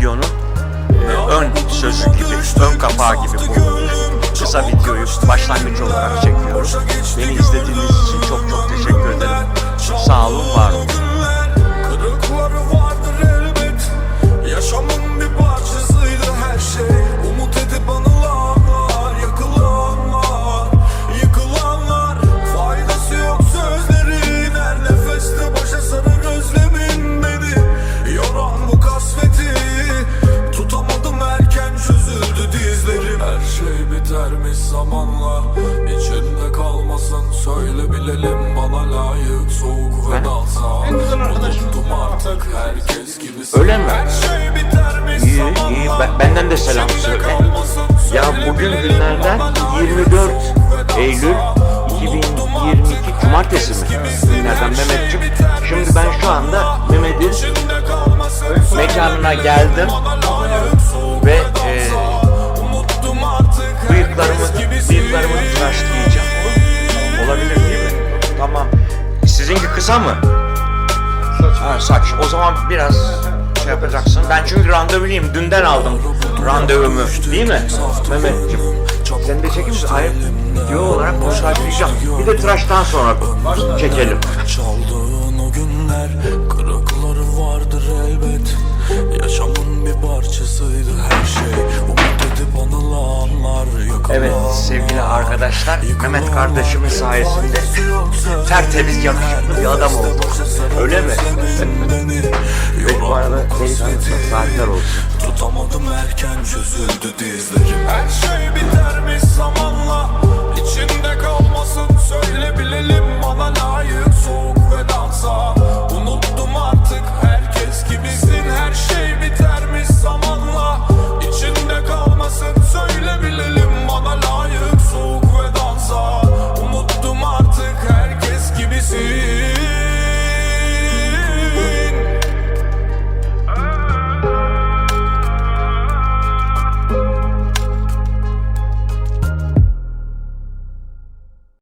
videonun e, ön sözü gibi, ön kapağı gibi bu kısa videoyu başlangıç olarak çekiyorum. Beni izlediğiniz için dizlerim Her şey bitermiş zamanla İçinde kalmasın söyle bilelim Bana layık soğuk ve dalsan Unuttum artık herkes gibi Öyle mi? Her şey bitermiş İyi, zamanla iyi. Ben- benden de selam söyle. Ya bugün günlerden Bana layık 24 soğuk ve Eylül dalsan. 2022 Cumartesi mi? Günlerden Mehmetciğim. Şimdi ben şu anda Mehmet'in mekanına geldim kısa mı? Ha, saç. O zaman biraz şey yapacaksın. Ben çünkü randevuluyum. Dünden aldım randevumu. Değil mi? Mehmetciğim. Sen de çekim misin? Hayır. Video olarak konuşacağım. Bir de tıraştan sonra çekelim. Çaldığın o günler Kırıkları vardır elbet Yaşamın bir parçasıydı Mehmet kardeşimin sayesinde tertemiz yakışıklı bir adam oldum. Öyle mi? Ve bu arada delikanlı saatler olsun. Tutamadım erken çözüldü dizlerim